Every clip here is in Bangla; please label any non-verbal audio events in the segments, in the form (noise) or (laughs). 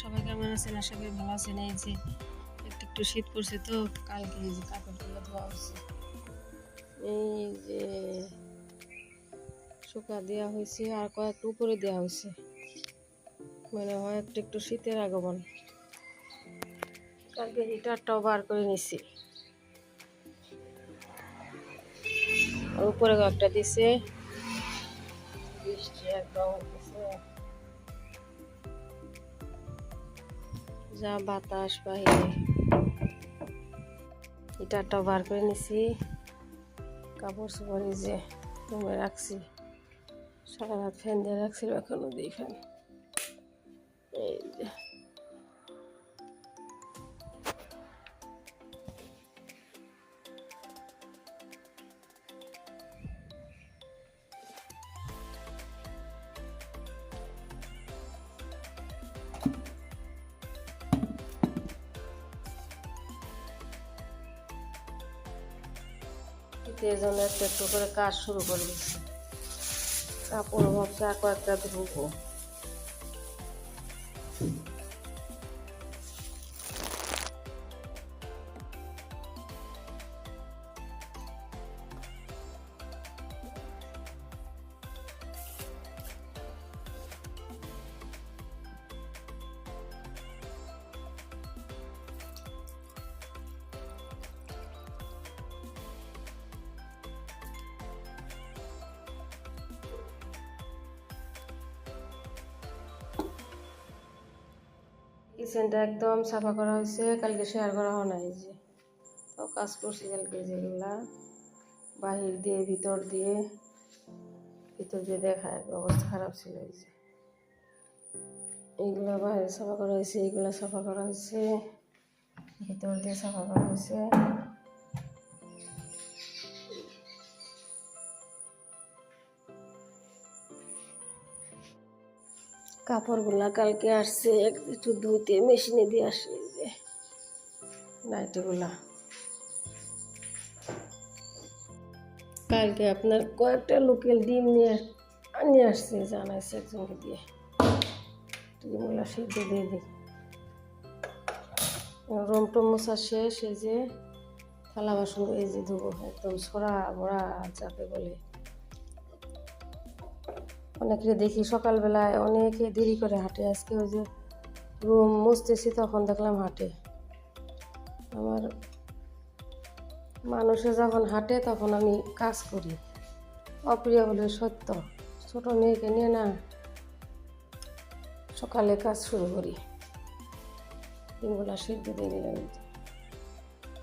সবাই কেমন আছেন? আশা করি ভালো আছেন। এই যে একটু একটু শীত পড়ছে তো, কালকে এই যে কাপড়গুলো ধোয়া হচ্ছে। এই যে শুকা দেওয়া হয়েছে, আর কয়েকটা উপরে দেওয়া হয়েছে। মানে হয় একটু একটু শীতের আগমন। কালকে হিটারটাও বার করে নিছি। উপরে কয়েকটা দিছে। বৃষ্টি একদম যা বাতাস বাহিরে। হিটারটাও বার করে নিছি। কাপড় চোপড় যে রুমে রাখছি। সারা রাত ফ্যান দিয়ে রাখছিল এখনও দিই ফ্যান এই যে। শীতের জন্য একটা একটু করে কাজ শুরু করে দিচ্ছি। কাপড় ভাবছি আর কয়েকটা ধুবো। কিচেনটা একদম সাফা করা হয়েছে, কালকে শেয়ার করা হয় নাই যে। সব কাজ করছি কালকে যেগুলা, বাহির দিয়ে, ভিতর দিয়ে ভিতর দিয়ে দেখা, অবস্থা খারাপ ছিল এই যে। এইগুলো বাইরে সাফা করা হয়েছে, এইগুলো সাফা করা হয়েছে, ভিতর দিয়ে সাফা করা হয়েছে। কাপড়গুলা কালকে আসছে এক একটু ধুতে মেশিনে দিয়ে এই যে। নাইটিগুলা কালকে আপনার কয়েকটা লোকাল ডিম নিয়ে নিয়ে আসছে, জানাইছে একজনকে দিয়ে। ডিমগুলা সিদ্ধ দিয়ে দিই। রম টম মশা শেষ, এই যে থালা বাসন এই যে ধুবো, একদম ছড়া ভরা যাকে বলে। অনেকে দেখি সকালবেলায় অনেকে দেরি করে হাঁটে। আজকে ওই যে রুম মুছতেছি, তখন দেখলাম হাঁটে। আমার মানুষে যখন হাঁটে, তখন আমি কাজ করি। অপ্রিয় হলে সত্য। ছোট মেয়েকে নিয়ে না সকালে কাজ শুরু করি। দিনগুলা সিদ্ধ দিয়ে দিলাম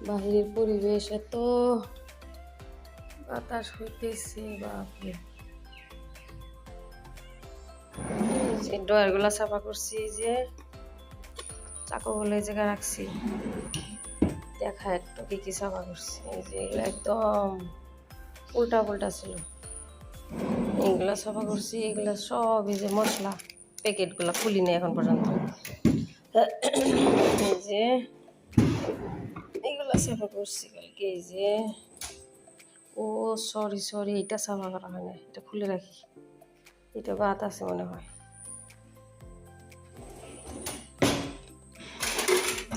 বাহিরের পরিবেশ এত বাতাস হইতেছে, বাপরে। যে ডয়ারগুলো সাফা করছি যে চাকুগুলো এই জায়গায় রাখছি। দেখা একটু কি কি সাফা করছি, এই যে এগুলো একদম উল্টা পুল্টা ছিল। এইগুলো সাফা করছি, এগুলো সব এই যে মশলা প্যাকেটগুলো খুলি নেই এখন পর্যন্ত। এই যে এগুলো সাফা করছি কালকে, এই যে ও সরি সরি এটা সাফা করা হয় না, এটা খুলে রাখি। এটা বাত আছে মনে হয়।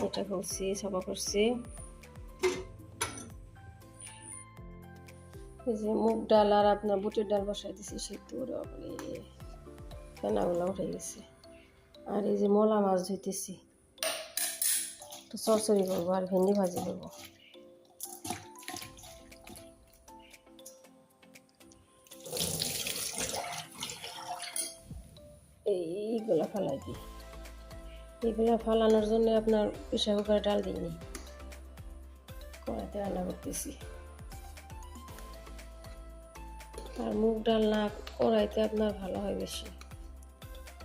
এটা করছি সাফা করছি। এই যে মুগ ডাল আর আপনার বুটের ডাল বসাই দিছি সিদ্ধ করে আপনি ফেনাগুলো উঠে গেছে আর এই যে মলা মাছ ধুইতেছি। তো করব আর ভেন্ডি ভাজি করব। এইগুলো ফালাই দিই। এগুলো ফলানোর জন্য আপনার প্রেশার কুকারে ডাল দিইনি। কড়াইতে রান্না করতেছি। আর মুগ ডাল না কড়াইতে আপনার ভালো হয় বেশি।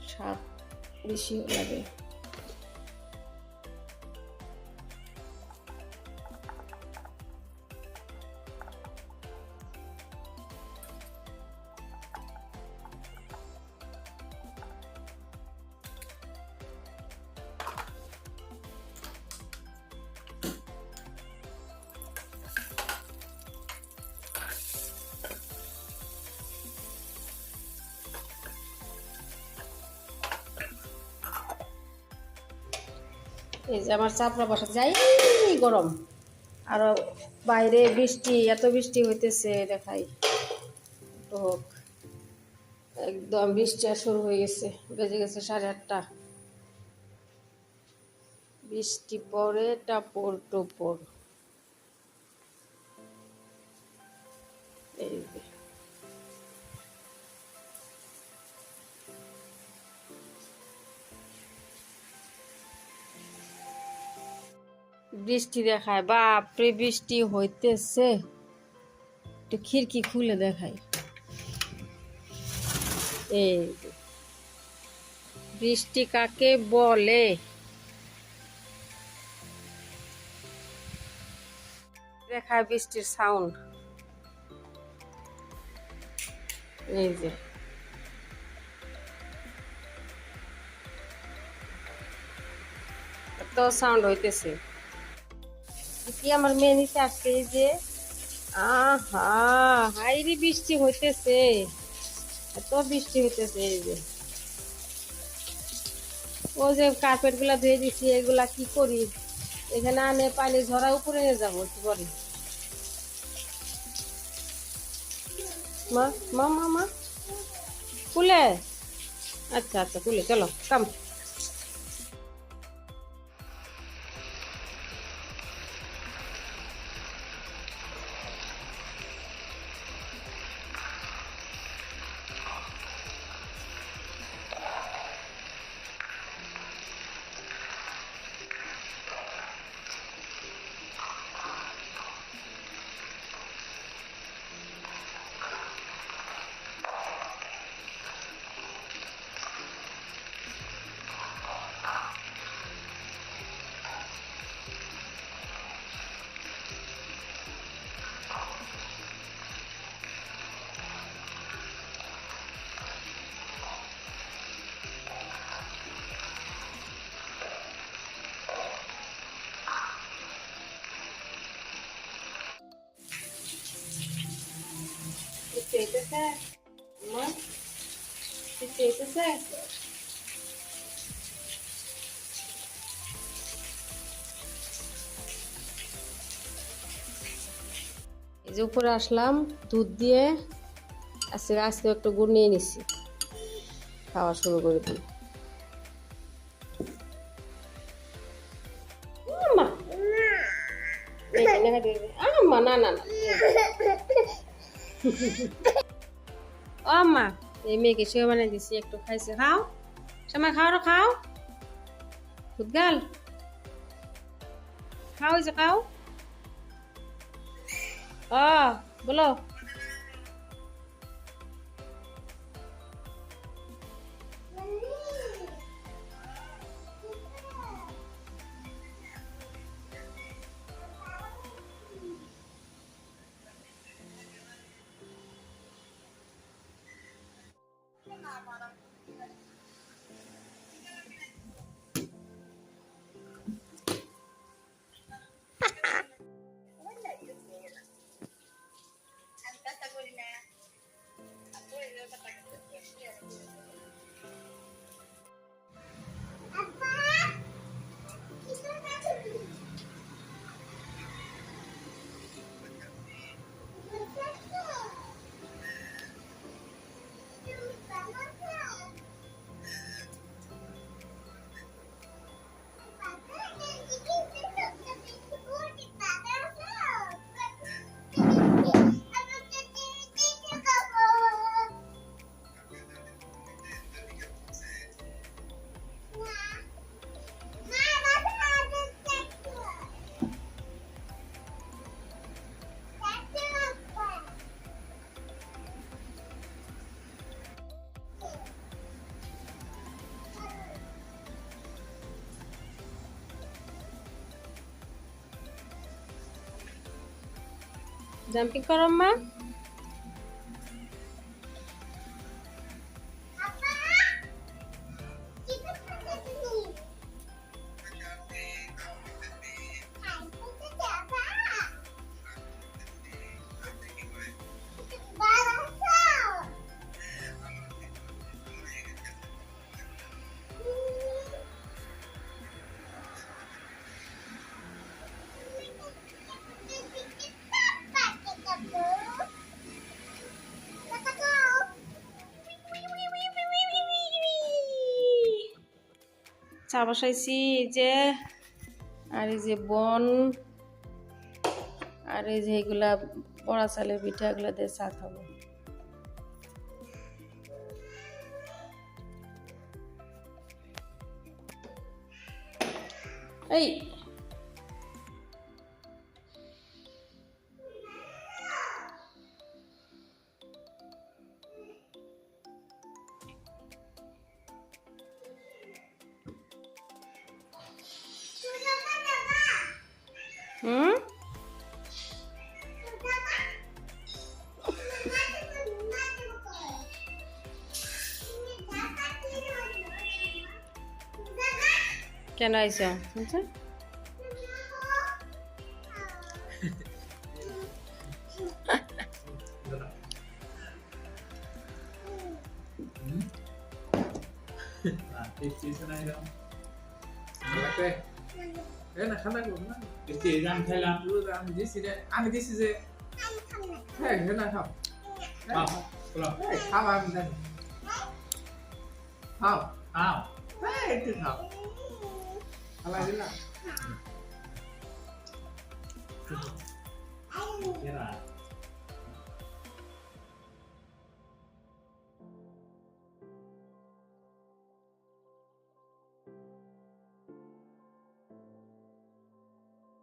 স্বাদ বেশি লাগে। এই যে আমার চাপড়া বাসা যাই গরম। আর বাইরে বৃষ্টি, এত বৃষ্টি হইতেছে, দেখাই। হোক, একদম বৃষ্টি শুরু হয়ে গেছে, বেজে গেছে সাড়ে আটটা। বৃষ্টি পরে টাপর টোপর এই বৃষ্টি দেখায়, বাপরে বৃষ্টি হইতেছে। একটু খিড়কি খুলে দেখায় এই বৃষ্টি কাকে বলে? দেখায় বৃষ্টির সাউন্ড এই যে, এত সাউন্ড হইতেছে। কি আমার মেয়ে নিচে আসছে এই যে, আহা, হাইরি বৃষ্টি হইতেছে। এত বৃষ্টি হইতেছে এই যে। ও যে কার্পেটগুলা ধুয়ে দিচ্ছি এগুলা কি করি? এখানে আনে পানি ঝরা উপরে নিয়ে যাব, একটু পরে। মা মা মা মা। আচ্ছা আচ্ছা কুলে, চলো, কাম। এই যে উপরে আসলাম, দুধ দিয়ে আজকে আজকে একটু গুড় নিয়ে নিছি। খাওয়া শুরু করে দিই। না না না। (laughs) আম্মা এই মেয়েকে শুয়ে বানিয়ে দিছি, একটু খাইছে, খাও। সময় খাও রে, খাও। গাল। খাও যে, খাও। ও বলো। জাম্পিং করো মা। চা বসাইছি, এই যে, আর এই যে বন, আর এই যে এগুলা পড়া চালের পিঠা, এগুলো দিয়ে চা খাব। এই কেন আইছ শুনছো আমি দিছি রে আমি দিছি যে হ্যাঁ না খাও এই, খাও আমি জানি খাও খাও হ্যাঁ একটু খাও খালা দিলাম